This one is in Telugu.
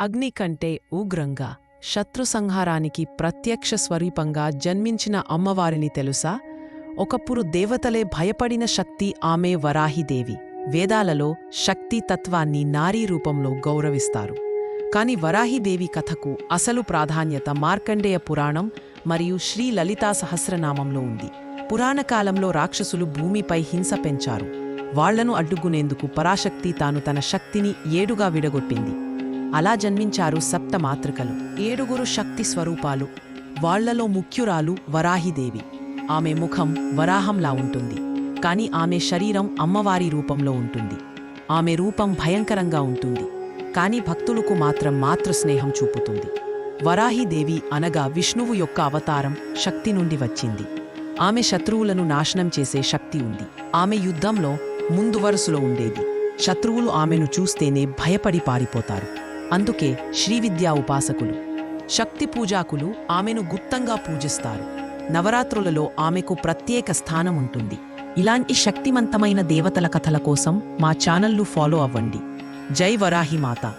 అగ్ని కంటే ఉగ్రంగా శత్రు సంహారానికి ప్రత్యక్ష స్వరూపంగా జన్మించిన అమ్మవారిని తెలుసా? ఒకప్పుడు దేవతలే భయపడిన శక్తి ఆమె వరాహిదేవి వేదాలలో శక్తి తత్వాన్ని నారీ రూపంలో గౌరవిస్తారు. కాని వరాహిదేవి కథకు అసలు ప్రాధాన్యత మార్కండేయ పురాణం మరియు శ్రీ లలితా సహస్రనామంలో ఉంది. పురాణకాలంలో రాక్షసులు భూమిపై హింస పెంచారు. వాళ్ళను అడ్డుకునేందుకు పరాశక్తి తాను తన శక్తిని ఏడుగా విడగొట్టింది. అలా జన్మించారు సప్త మాతృకలు. ఏడుగురు శక్తి స్వరూపాలు. వాళ్ళలో ముఖ్యురాలు వరాహిదేవి ఆమె ముఖం వరాహంలా ఉంటుంది. కాని ఆమె శరీరం అమ్మవారి రూపంలో ఉంటుంది. ఆమె రూపం భయంకరంగా ఉంటుంది. కాని భక్తులకు మాత్రం మాతృ స్నేహం చూపుతుంది. వరాహిదేవి అనగా విష్ణువు యొక్క అవతారం శక్తి నుండి వచ్చింది. ఆమె శత్రువులను నాశనం చేసే శక్తి ఉంది. ఆమె యుద్ధంలో ముందు వరుసలో ఉండేది. శత్రువులు ఆమెను చూస్తేనే భయపడి పారిపోతారు. అందుకే శ్రీవిద్యా ఉపాసకులు శక్తి పూజాకులు ఆమెను గుప్తంగా పూజిస్తారు. నవరాత్రులలో ఆమెకు ప్రత్యేక స్థానం ఉంటుంది. ఇలాంటి శక్తివంతమైన దేవతల కథల కోసం మా ఛానల్ను ఫాలో అవ్వండి. జై వరాహి మాత.